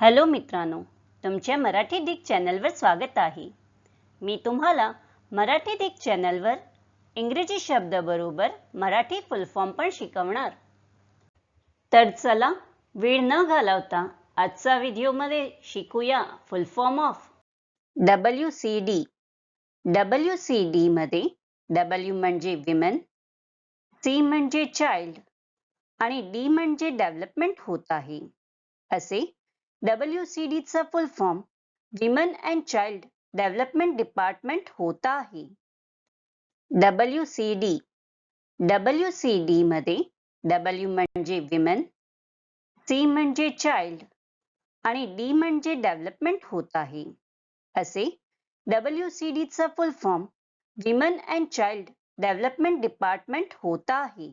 Hello मित्रांनो तुमच्या मराठी दिग चॅनलवर स्वागत आहे. मी तुम्हाला मराठी दिग चॅनलवर इंग्रजी शब्दाबरोबर मराठी फुल फॉर्म पण शिकवणार. तर चला वेळ न घालवता आजचा व्हिडिओमध्ये शिकूया full form of W C D W C डीमध्ये डब्ल्यू म्हणजे विमेन सी म्हणजे चाइल्ड आणि डी म्हणजे डेव्हलपमेंट होत आहे. असे सी डीचा full form women and child development department होता आहे W C D W C डीमध्ये डब्ल्यू म्हणजे विमेन सी म्हणजे चाइल्ड आणि डी म्हणजे डेव्हलपमेंट होत आहे असे W C full form women and child development department होता आहे